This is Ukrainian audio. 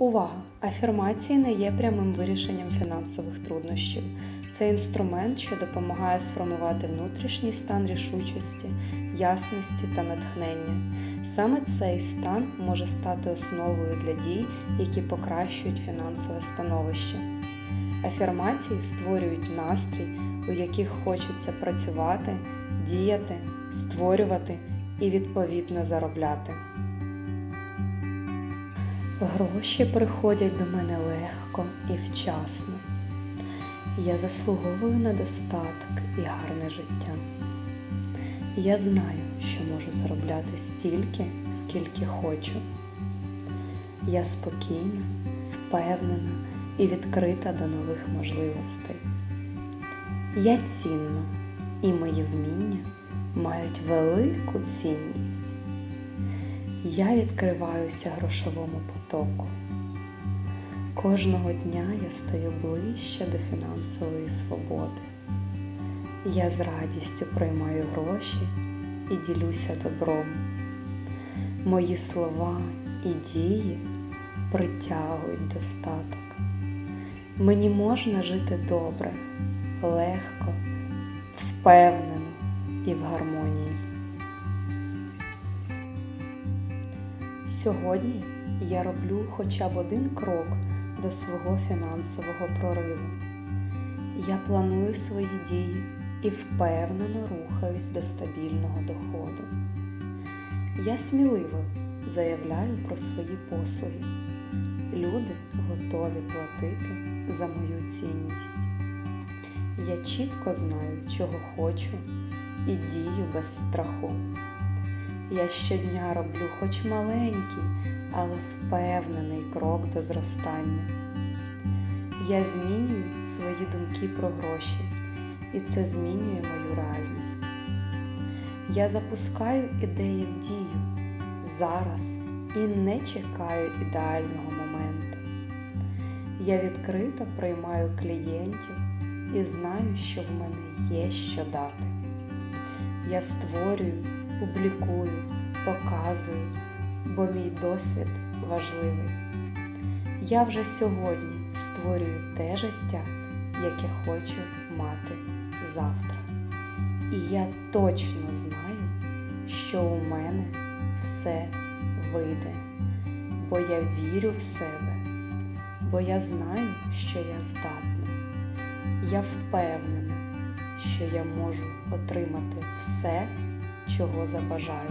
Увага! Афірмації не є прямим вирішенням фінансових труднощів. Це інструмент, що допомагає сформувати внутрішній стан рішучості, ясності та натхнення. Саме цей стан може стати основою для дій, які покращують фінансове становище. Афірмації створюють настрій, у яких хочеться працювати, діяти, створювати і відповідно заробляти. Гроші приходять до мене легко і вчасно. Я заслуговую на достаток і гарне життя. Я знаю, що можу заробляти стільки, скільки хочу. Я спокійна, впевнена і відкрита до нових можливостей. Я цінна, і мої вміння мають велику цінність. Я відкриваюся грошовому потоку. Кожного дня я стаю ближче до фінансової свободи. Я з радістю приймаю гроші і ділюся добром. Мої слова і дії притягують достаток. Мені можна жити добре, легко, впевнено і в гармонії. Сьогодні я роблю хоча б один крок до свого фінансового прориву. Я планую свої дії і впевнено рухаюсь до стабільного доходу. Я сміливо заявляю про свої послуги. Люди готові платити за мою цінність. Я чітко знаю, чого хочу, і дію без страху. Я щодня роблю хоч маленький, але впевнений крок до зростання. Я змінюю свої думки про гроші, і це змінює мою реальність. Я запускаю ідеї в дію зараз і не чекаю ідеального моменту. Я відкрито приймаю клієнтів і знаю, що в мене є що дати. Я створюю публікую, показую, бо мій досвід важливий. Я вже сьогодні створюю те життя, яке хочу мати завтра. І я точно знаю, що у мене все вийде, бо я вірю в себе, бо я знаю, що я здатна. Я впевнена, що я можу отримати все чого забажаю.